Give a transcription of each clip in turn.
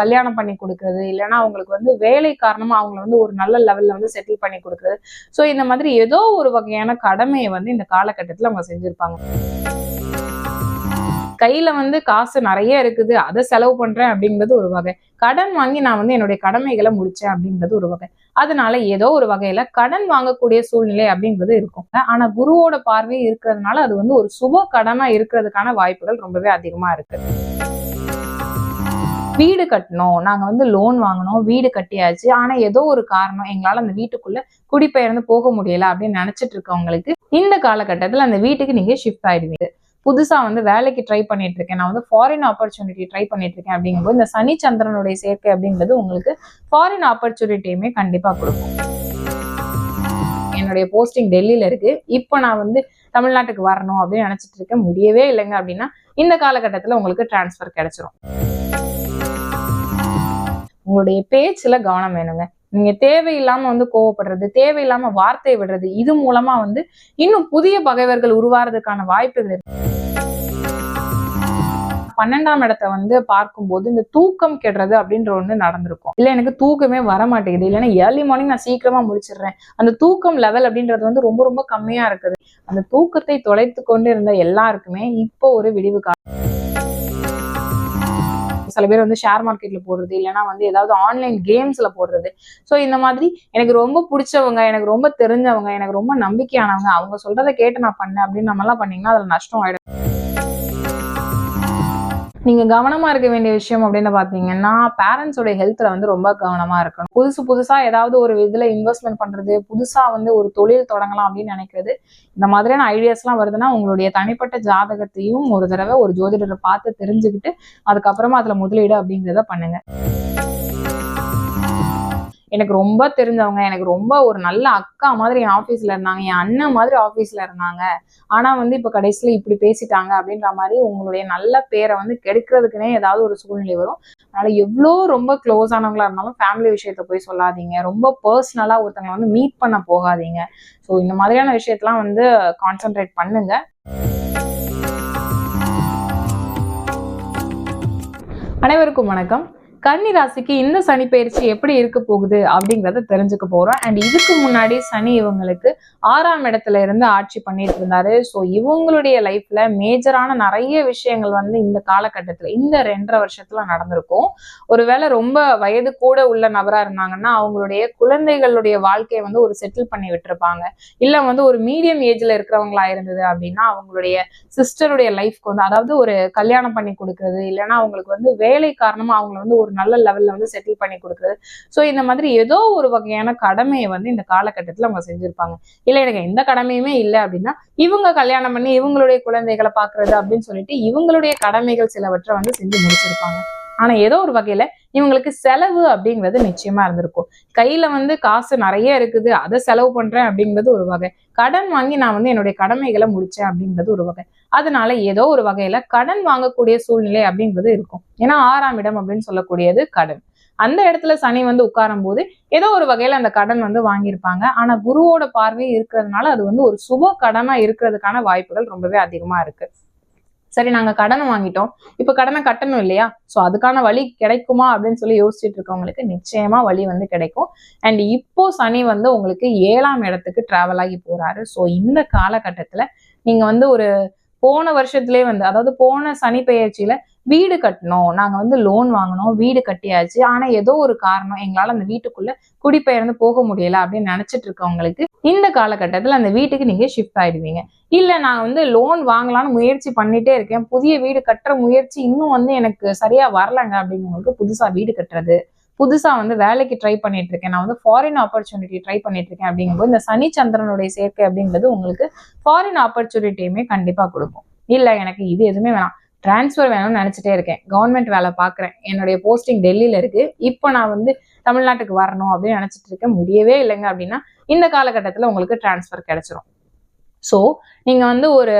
கல்யாணம் பண்ணி கொடுக்கறது இல்லைன்னா அவங்களுக்கு வந்து வேலை காரணமா அவங்கள வந்து ஒரு நல்ல லெவல்ல வந்து செட்டில் பண்ணி கொடுக்கறது. ஸோ இந்த மாதிரி ஏதோ ஒரு வகையான கடமையை வந்து இந்த காலகட்டத்தில் அவங்க செஞ்சிருப்பாங்க. கையில வந்து காசு நிறைய இருக்குது அதை செலவு பண்றேன் அப்படிங்கிறது ஒரு வகை. கடன் வாங்கி நான் வந்து என்னுடைய கடமைகளை முடிச்சேன் அப்படிங்கிறது ஒரு வகை. அதனால ஏதோ ஒரு வகையில கடன் வாங்கக்கூடிய சூழ்நிலை அப்படிங்கிறது இருக்கும். ஆனா குருவோட பார்வை இருக்கிறதுனால அது வந்து ஒரு சுப கடனா இருக்கிறதுக்கான வாய்ப்புகள் ரொம்பவே அதிகமா இருக்கு. வீடு கட்டணும். நாங்க வந்து லோன் வாங்கினோம். வீடு கட்டியாச்சு. ஆனா ஏதோ ஒரு காரணம் எங்களால அந்த வீட்டுக்குள்ள குடிபெயர்ந்து போக முடியல அப்படின்னு நினைச்சிட்டு இருக்கவங்களுக்கு இந்த காலகட்டத்துல அந்த வீட்டுக்கு நீங்க ஷிஃப்ட் ஆயிடுவீங்க. புதுசா வந்து வேலைக்கு ட்ரை பண்ணிட்டு இருக்கேன். நான் வந்து ஃபாரின் ஆப்பர்ச்சுனிட்டி ட்ரை பண்ணிட்டு இருக்கேன் அப்படிங்கும்போது இந்த சனி சந்திரனுடைய சேர்க்கை அப்படிங்கிறது உங்களுக்கு ஃபாரின் ஆப்பர்ச்சுனிட்டியுமே கண்டிப்பா கொடுக்கும். என்னுடைய போஸ்டிங் டெல்லியில இருக்கு. இப்போ நான் வந்து தமிழ்நாட்டுக்கு வரணும் அப்படின்னு நினைச்சிட்டு இருக்கேன் முடியவே இல்லைங்க அப்படின்னா இந்த காலகட்டத்துல உங்களுக்கு டிரான்ஸ்ஃபர் கிடைச்சிரும். உங்களுடைய பேச்சுல கவனம் வேணுங்க. நீங்க தேவையில்லாம வந்து கோவப்படுறது தேவையில்லாம வார்த்தை விடுறது இது மூலமா வந்து இன்னும் புதிய பகைவர்கள் உருவாறதுக்கான வாய்ப்புகள் இருக்கு. பன்னெண்டாம் இடத்தை வந்து பார்க்கும்போது இந்த தூக்கம் கெடுறது அப்படின்ற ஒண்ணு நடந்திருக்கும். இல்ல எனக்கு தூக்கமே வர மாட்டேங்குது இல்லைன்னா ஏர்லி மார்னிங் நான் சீக்கிரமா முடிச்சிடுறேன். அந்த தூக்கம் லெவல் அப்படின்றது வந்து ரொம்ப ரொம்ப கம்மியா இருக்குது. அந்த தூக்கத்தை தொலைத்து கொண்டு இருந்த எல்லாருக்குமே இப்போ ஒரு விடிவு சில பேர் வந்து ஷேர் மார்க்கெட்ல போடுறது இல்லைன்னா வந்து ஏதாவது ஆன்லைன் கேம்ஸ்ல போடுறது. ஸோ இந்த மாதிரி எனக்கு ரொம்ப பிடிச்சவங்க எனக்கு ரொம்ப தெரிஞ்சவங்க எனக்கு ரொம்ப நம்பிக்கையானவங்க அவங்க சொல்றதை கேட்டு நான் பண்ணேன் அப்படின்னு நம்ம எல்லாம் பண்ணீங்கன்னா அதுல நஷ்டம் ஆயிடும். நீங்கள் கவனமாக இருக்க வேண்டிய விஷயம் அப்படின்னு பார்த்தீங்கன்னா பேரண்ட்ஸோட ஹெல்த்தில் வந்து ரொம்ப கவனமாக இருக்கணும். புதுசு புதுசாக ஏதாவது ஒரு இதில் இன்வெஸ்ட்மெண்ட் பண்ணுறது புதுசாக வந்து ஒரு தொழில் தொடங்கலாம் அப்படின்னு நினைக்கிறது இந்த மாதிரியான ஐடியாஸ்லாம் வருதுன்னா உங்களுடைய தனிப்பட்ட ஜாதகத்தையும் ஒரு தடவை ஒரு ஜோதிடரை பார்த்து தெரிஞ்சுக்கிட்டு அதுக்கப்புறமா அதில் முதலீடு அப்படிங்கிறத பண்ணுங்கள் எனக்கு ரொம்ப தெரிஞ்சவங்க எனக்கு ரொம்ப ஒரு நல்ல அக்கா மாதிரி என் ஆஃபீஸில் இருந்தாங்க என் அண்ணன் மாதிரி ஆஃபீஸில் இருந்தாங்க. ஆனால் வந்து இப்போ கடைசியில் இப்படி பேசிட்டாங்க அப்படின்ற மாதிரி உங்களுடைய நல்ல பேரை வந்து கெடுக்கிறதுக்குனே ஏதாவது ஒரு சூழ்நிலை வரும். அதனால் எவ்வளோ ரொம்ப க்ளோஸ் ஆனவங்களா இருந்தாலும் ஃபேமிலி விஷயத்த போய் சொல்லாதீங்க. ரொம்ப பர்சனலாக ஒருத்தங்களை வந்து மீட் பண்ண போகாதீங்க. ஸோ இந்த மாதிரியான விஷயத்தெலாம் வந்து கான்சென்ட்ரேட் பண்ணுங்க. அனைவருக்கும் வணக்கம். கன்னி ராசிக்கு இந்த சனி பயிற்சி எப்படி இருக்க போகுது அப்படிங்கிறத தெரிஞ்சுக்க போறோம். அண்ட் இதுக்கு முன்னாடி சனி இவங்களுக்கு ஆறாம் இடத்துல இருந்து ஆட்சி பண்ணிட்டு இருந்தாரு. ஸோ இவங்களுடைய லைஃப்ல மேஜரான நிறைய விஷயங்கள் வந்து இந்த காலகட்டத்துல இந்த ரெண்டரை வருஷத்துல நடந்திருக்கும். ஒருவேளை ரொம்ப வயது கூட உள்ள நபரா இருந்தாங்கன்னா அவங்களுடைய குழந்தைகளுடைய வாழ்க்கையை வந்து ஒரு செட்டில் பண்ணி விட்டுருப்பாங்க. இல்ல வந்து ஒரு மீடியம் ஏஜ்ல இருக்கிறவங்களா இருந்தது அப்படின்னா அவங்களுடைய சிஸ்டருடைய லைஃப்க்கு வந்து அதாவது ஒரு கல்யாணம் பண்ணி கொடுக்கறது இல்லைன்னா அவங்களுக்கு வந்து வேலை காரணமா அவங்களை வந்து ஒரு நல்ல லெவல்ல வந்து செட்டில் பண்ணி கொடுக்கறது. ஸோ இந்த மாதிரி ஏதோ ஒரு வகையான கடமையை வந்து இந்த காலகட்டத்தில் அவங்க செஞ்சிருப்பாங்க. இல்லை எனக்கு எந்த கடமையுமே இல்லை அப்படின்னா இவங்க கல்யாணம் பண்ணி இவங்களுடைய குழந்தைகளை பார்க்கறது அப்படின்னு சொல்லிட்டு இவங்களுடைய கடமைகள் சிலவற்றை வந்து செஞ்சு முடிச்சிருப்பாங்க. ஆனா ஏதோ ஒரு வகையில இவங்களுக்கு செலவு அப்படிங்கிறது நிச்சயமா இருந்திருக்கும். கையில வந்து காசு நிறைய இருக்குது அதை செலவு பண்றேன் அப்படிங்கிறது ஒரு வகை. கடன் வாங்கி நான் வந்து என்னுடைய கடமைகளை முடிச்சேன் அப்படிங்கிறது ஒரு வகை. அதனால ஏதோ ஒரு வகையில கடன் வாங்கக்கூடிய சூழ்நிலை அப்படிங்கிறது இருக்கும். ஏன்னா ஆறாம் இடம் அப்படின்னு சொல்லக்கூடியது கடன். அந்த இடத்துல சனி வந்து உட்காரும் போது ஏதோ ஒரு வகையில அந்த கடன் வந்து வாங்கியிருப்பாங்க. ஆனா குருவோட பார்வை இருக்கிறதுனால அது வந்து ஒரு சுப கடனா இருக்கிறதுக்கான வாய்ப்புகள் ரொம்பவே அதிகமா இருக்கு. சரி நாங்க கடனை வாங்கிட்டோம். இப்ப கடனை கட்டணும் இல்லையா? சோ அதுக்கான வழி கிடைக்குமா அப்படின்னு சொல்லி யோசிச்சுட்டு இருக்கவங்களுக்கு நிச்சயமா வழி வந்து கிடைக்கும். அண்ட் இப்போ சனி வந்து உங்களுக்கு ஏழாம் இடத்துக்கு டிராவல் ஆகி போறாரு. சோ இந்த காலகட்டத்துல நீங்க வந்து ஒரு போன வருஷத்துலயே வந்து அதாவது போன சனி பெயர்ச்சியில வீடு கட்டணும். நாங்க வந்து லோன் வாங்கினோம். வீடு கட்டியாச்சு. ஆனா ஏதோ ஒரு காரணம் எங்களால அந்த வீட்டுக்குள்ள குடிபெயர்ந்து போக முடியல அப்படின்னு நினைச்சிட்டு இருக்கவங்களுக்கு இந்த காலகட்டத்துல அந்த வீட்டுக்கு நீங்க ஷிஃப்ட் ஆயிடுவீங்க. இல்ல நான் வந்து லோன் வாங்கலாம்னு முயற்சி பண்ணிட்டே இருக்கேன். புதிய வீடு கட்டுற முயற்சி இன்னும் வந்து எனக்கு சரியா வரலங்க அப்படிங்கிறவங்களுக்கு புதுசா வீடு கட்டுறது புதுசா வந்து வேலைக்கு ட்ரை பண்ணிட்டு இருக்கேன். நான் வந்து ஃபாரின் ஆப்பர்ச்சுனிட்டி ட்ரை பண்ணிட்டு இருக்கேன் அப்படிங்கும்போது இந்த சனி சந்திரனுடைய சேர்க்கை அப்படிங்கிறது உங்களுக்கு ஃபாரின் ஆப்பர்ச்சுனிட்டியுமே கண்டிப்பா கொடுக்கும். இல்ல எனக்கு இது எதுவுமே வேணாம். டிரான்ஸ்ஃபர் வேணும்னு நினைச்சிட்டே இருக்கேன். கவர்மெண்ட் வேலை பார்க்குறேன். என்னுடைய போஸ்டிங் டெல்லியில இருக்கு. இப்போ நான் வந்து தமிழ்நாட்டுக்கு வரணும் அப்படின்னு நினச்சிட்டு இருக்கேன் முடியவே இல்லைங்க அப்படின்னா இந்த காலகட்டத்தில் உங்களுக்கு டிரான்ஸ்ஃபர் கிடைச்சிரும். ஸோ நீங்கள் வந்து ஒரு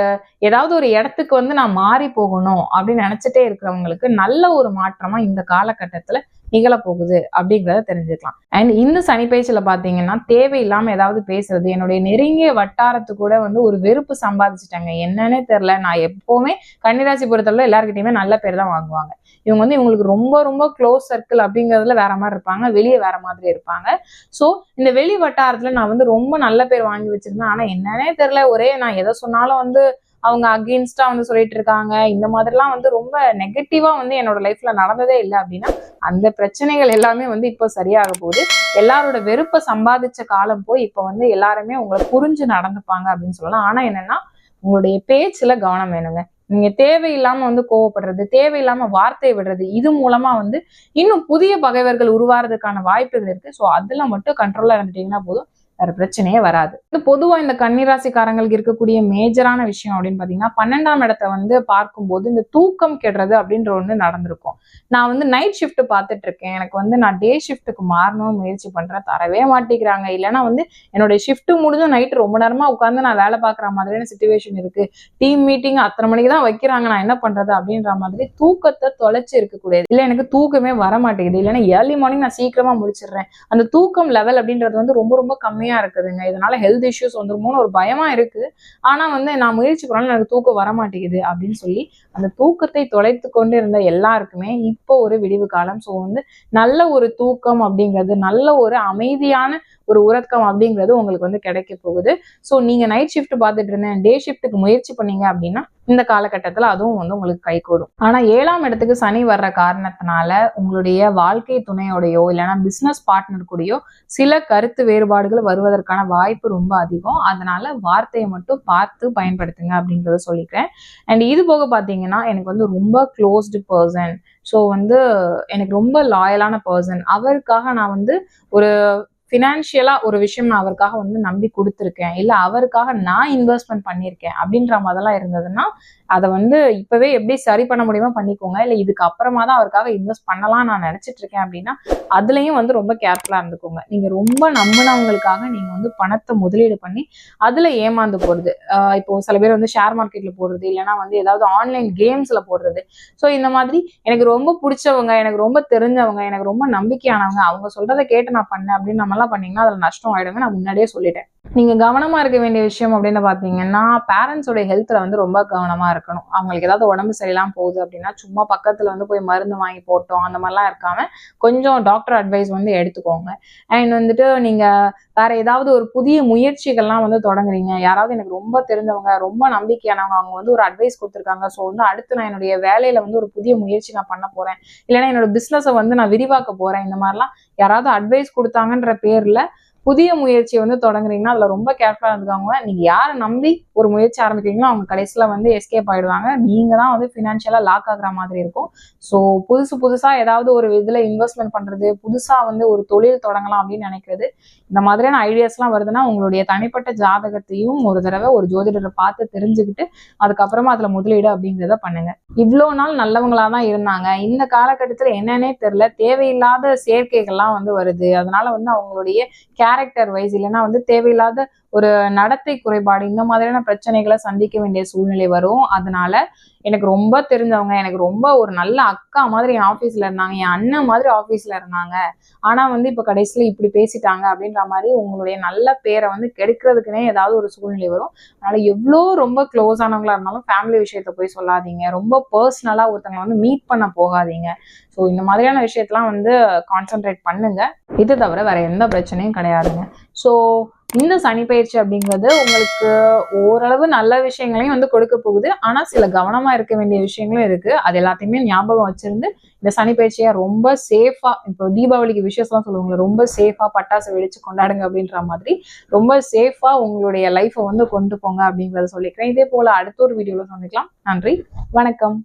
ஏதாவது ஒரு இடத்துக்கு வந்து நான் மாறி போகணும் அப்படின்னு நினச்சிட்டே இருக்கிறவங்களுக்கு நல்ல ஒரு மாற்றமாக இந்த காலகட்டத்தில் நிகழப்போகுது அப்படிங்கிறத தெரிஞ்சுக்கலாம். அண்ட் இந்த சனி பயிற்சியில பாத்தீங்கன்னா தேவையில்லாம ஏதாவது பேசுறது என்னுடைய நெருங்கிய வட்டாரத்து கூட வந்து ஒரு வெறுப்பு சம்பாதிச்சிட்டாங்க. என்னன்னே தெரியல. நான் எப்பவுமே கன்னிராசி பொறுத்தளவு எல்லாருக்கிட்டையுமே நல்ல பேர் தான் வாங்குவாங்க. இவங்க வந்து இவங்களுக்கு ரொம்ப ரொம்ப க்ளோஸ் சர்க்கிள் அப்படிங்கிறதுல வேற மாதிரி இருப்பாங்க. வெளியே வேற மாதிரி இருப்பாங்க. ஸோ இந்த வெளி வட்டாரத்துல நான் வந்து ரொம்ப நல்ல பேர் வாங்கி வச்சிருந்தேன். ஆனா என்னன்னே தெரியல. ஒரே நான் எதை சொன்னாலும் வந்து அவங்க அகெயின்ஸ்டா வந்து சொல்லிட்டு இருக்காங்க. இந்த மாதிரிலாம் வந்து ரொம்ப நெகட்டிவா வந்து என்னோட லைஃப்ல நடந்ததே இல்லை அப்படின்னா அந்த பிரச்சனைகள் எல்லாமே வந்து இப்போ சரியாக போகுது. எல்லாரோட வெறுப்பை சம்பாதிச்ச காலம் போய் இப்போ வந்து எல்லாருமே உங்களை புரிஞ்சு நடந்துப்பாங்க அப்படின்னு சொல்லலாம். ஆனா என்னன்னா உங்களுடைய பேச்சுல கவனம் வேணுங்க. நீங்க தேவையில்லாம வந்து கோவப்படுறது தேவையில்லாம வார்த்தை விடுறது இது மூலமா வந்து இன்னும் புதிய பகைவர்கள் உருவாறதுக்கான வாய்ப்புகள் இருக்கு. ஸோ அதுல மட்டும் கண்ட்ரோலா இருந்துட்டீங்கன்னா போதும். வேற பிரச்சனையே வராது. இது பொதுவா இந்த கன்னிராசிக்காரங்களுக்கு இருக்கக்கூடிய மேஜரான விஷயம் அப்படின்னு பாத்தீங்கன்னா பன்னெண்டாம் இடத்த வந்து பார்க்கும்போது இந்த தூக்கம் கெடுறது அப்படின்ற ஒண்ணு நடந்திருக்கும். நான் வந்து நைட் ஷிஃப்ட் பார்த்துட்டு இருக்கேன். எனக்கு வந்து நான் டே ஷிஃப்ட்டுக்கு மாறணும் முயற்சி பண்றேன். தரவே மாட்டேங்கிறாங்க. இல்லைன்னா வந்து என்னுடைய ஷிஃப்ட் முடிஞ்சும் நைட் ரொம்ப நேரமா உட்காந்து நான் வேலை பார்க்குற மாதிரியான சுச்சுவேஷன் இருக்கு. டீம் மீட்டிங் அத்தனை மணிக்கு தான் வைக்கிறாங்க. நான் என்ன பண்றது அப்படின்ற மாதிரி தூக்கத்தை தொலைச்சு இருக்கக்கூடியது. இல்லை எனக்கு தூக்கமே வர மாட்டேங்குது இல்லைன்னா ஏர்லி மார்னிங் நான் சீக்கிரமா முடிச்சிடுறேன். அந்த தூக்கம் லெவல் அப்படின்றது வந்து ரொம்ப ரொம்ப கம்மியா இருக்குதுங்க. இதனால ஹெல்த் இஷ்யூஸ் வந்துருமோன்னு ஒரு பயமா இருக்கு. ஆனா வந்து நான் முயற்சி பண்ணாலும் எனக்கு தூக்கம் வர மாட்டேங்குது அப்படின்னு சொல்லி அந்த தூக்கத்தை தொலைத்து கொண்டு இருந்த எல்லாருக்குமே இப்போ ஒரு விடிவு காலம். ஸோ வந்து நல்ல ஒரு தூக்கம் அப்படிங்கிறது நல்ல ஒரு அமைதியான ஒரு உறக்கம் அப்படிங்கிறது உங்களுக்கு வந்து கிடைக்க போகுது. ஸோ நீங்க நைட் ஷிஃப்ட் பார்த்துட்டு இருந்தேன். டே ஷிஃப்ட்டுக்கு முயற்சி பண்ணீங்க அப்படின்னா இந்த காலகட்டத்தில் அதுவும் வந்து உங்களுக்கு கை கூடும் ஆனால் ஏழாம் இடத்துக்கு சனி வர்ற காரணத்தினால உங்களுடைய வாழ்க்கை துணையோடையோ இல்லைன்னா பிஸ்னஸ் பார்ட்னர் கூடயோ சில கருத்து வேறுபாடுகள் வருவதற்கான வாய்ப்பு ரொம்ப அதிகம். அதனால வார்த்தையை மட்டும் பார்த்து பயன்படுத்துங்க அப்படின்றத சொல்லிக்கிறேன். அண்ட் இது போக பார்த்தீங்கன்னா எனக்கு வந்து ரொம்ப க்ளோஸ்டு பர்சன் ஸோ வந்து எனக்கு ரொம்ப லாயலான பர்சன் அவருக்காக நான் வந்து ஒரு ஃபினான்ஷியலா ஒரு விஷயம் நான் அவருக்காக வந்து நம்பி கொடுத்துருக்கேன். இல்லை அவருக்காக நான் இன்வெஸ்ட்மெண்ட் பண்ணியிருக்கேன் அப்படின்ற மாதிரிலாம் இருந்ததுன்னா அதை வந்து இப்பவே எப்படி சரி பண்ண முடியுமோ பண்ணிக்கோங்க. இல்லை இதுக்கு அப்புறமா தான் அவருக்காக இன்வெஸ்ட் பண்ணலாம் நான் நினைச்சிட்டு இருக்கேன் அப்படின்னா அதுலயும் வந்து ரொம்ப கேர்ஃபுல்லா இருந்துக்கோங்க. நீங்க ரொம்ப நம்பினவங்களுக்காக நீங்க வந்து பணத்தை முதலீடு பண்ணி அதுல ஏமாந்து போறது. இப்போ சில பேர் வந்து ஷேர் மார்க்கெட்ல போடுறது இல்லைன்னா வந்து ஏதாவது ஆன்லைன் கேம்ஸ்ல போடுறது. ஸோ இந்த மாதிரி எனக்கு ரொம்ப பிடிச்சவங்க எனக்கு ரொம்ப தெரிஞ்சவங்க எனக்கு ரொம்ப நம்பிக்கையானவங்க அவங்க சொல்றதை கேட்டு நான் பண்ணேன் அப்படின்னு நம்ம பண்ணீங்கன்னா அதுல நஷ்டம் ஆயிடுங்க நான் முன்னாடியே சொல்லிட்டேன். நீங்க கவனமா இருக்க வேண்டிய விஷயம் அப்படின்னு பாத்தீங்கன்னா பேரண்ட்ஸோட ஹெல்த்ல வந்து ரொம்ப கவனமா இருக்கணும். அவங்களுக்கு ஏதாவது உடம்பு சரியில்லாம போகுது அப்படின்னா சும்மா பக்கத்துல வந்து போய் மருந்து வாங்கி போட்டோம் அந்த மாதிரிலாம் இருக்காம கொஞ்சம் டாக்டர் அட்வைஸ் வந்து எடுத்துக்கோங்க. அண்ட் வந்துட்டு நீங்க வேற ஏதாவது ஒரு புதிய முயற்சிகள்லாம் வந்து தொடங்குறீங்க. யாராவது எனக்கு ரொம்ப தெரிஞ்சவங்க ரொம்ப நம்பிக்கையானவங்க அவங்க வந்து ஒரு அட்வைஸ் கொடுத்துருக்காங்க. ஸோ வந்து அடுத்து நான் என்னுடைய வேலையில வந்து ஒரு புதிய முயற்சி நான் பண்ண போறேன். இல்லைன்னா என்னோட பிசினஸை வந்து நான் விரிவாக்க போறேன். இந்த மாதிரிலாம் யாராவது அட்வைஸ் கொடுத்தாங்கன்ற பேர்ல புதிய முயற்சியை வந்து தொடங்குறீங்கன்னா அதுல ரொம்ப கேர்ஃபுல்லா இருந்துக்காங்க. நீங்க யாரை நம்பி ஒரு முயற்சி ஆரம்பிக்கிறீங்களோ அவங்க கடைசியில வந்து எஸ்கேப் ஆயிடுவாங்க. நீங்க தான் வந்து ஃபினான்ஷியலாக லாக் ஆகுற மாதிரி இருக்கும். ஸோ புதுசு புதுசா ஏதாவது ஒரு இதுல இன்வெஸ்ட்மெண்ட் பண்றது புதுசா வந்து ஒரு தொழில் தொடங்கலாம் அப்படின்னு நினைக்கிறது இந்த மாதிரியான ஐடியாஸ்லாம் வருதுன்னா உங்களுடைய தனிப்பட்ட ஜாதகத்தையும் ஒரு தடவை ஒரு ஜோதிடரை பார்த்து தெரிஞ்சுக்கிட்டு அதுக்கப்புறமா அதுல முதலீடு அப்படிங்கிறத பண்ணுங்க. இவ்வளோ நாள் நல்லவங்களா தான் இருந்தாங்க. இந்த காலகட்டத்தில் என்னன்னே தெரியல. தேவையில்லாத சேர்க்கைகள்லாம் வந்து வருது. அதனால வந்து அவங்களுடைய கேரக்டர் வைஸ் இல்லைன்னா வந்து தேவையில்லாத ஒரு நடத்தை குறைபாடு இந்த மாதிரியான பிரச்சனைகளை சந்திக்க வேண்டிய சூழ்நிலை வரும். அதனால எனக்கு ரொம்ப தெரிஞ்சவங்க எனக்கு ரொம்ப ஒரு நல்ல அக்கா மாதிரி என் ஆஃபீஸ்ல இருந்தாங்க என் அண்ணன் மாதிரி ஆஃபீஸ்ல இருந்தாங்க. ஆனா வந்து இப்ப கடைசியில இப்படி பேசிட்டாங்க அப்படின்ற மாதிரி உங்களுடைய நல்ல பேரை வந்து கெடுக்கிறதுக்குனே ஏதாவது ஒரு சூழ்நிலை வரும். அதனால எவ்வளோ ரொம்ப க்ளோஸ் ஆனவங்களா இருந்தாலும் ஃபேமிலி விஷயத்த போய் சொல்லாதீங்க. ரொம்ப பர்சனலா ஒருத்தங்களை வந்து மீட் பண்ண போகாதீங்க. ஸோ இந்த மாதிரியான விஷயத்தெலாம் வந்து கான்சென்ட்ரேட் பண்ணுங்க. இது தவிர வேற எந்த பிரச்சனையும் கிடையாதுங்க. ஸோ இந்த சனி பயிற்சி அப்படிங்கிறது உங்களுக்கு ஓரளவு நல்ல விஷயங்களையும் வந்து கொடுக்க போகுது. ஆனா சில கவனமா இருக்க வேண்டிய விஷயங்களும் இருக்கு. அது எல்லாத்தையுமே ஞாபகம் வச்சிருந்து இந்த சனி பயிற்சியை ரொம்ப சேஃபா இப்போ தீபாவளிக்கு விஷயம்லாம் சொல்லுவாங்க ரொம்ப சேஃபா பட்டாசு வெடிச்சு கொண்டாடுங்க அப்படின்ற மாதிரி ரொம்ப சேஃபா உங்களுடைய லைஃப்பை வந்து கொண்டு போங்க அப்படிங்கறத சொல்லிக்கிறேன். இதே போல அடுத்த ஒரு வீடியோல சந்திக்கலாம். நன்றி. வணக்கம்.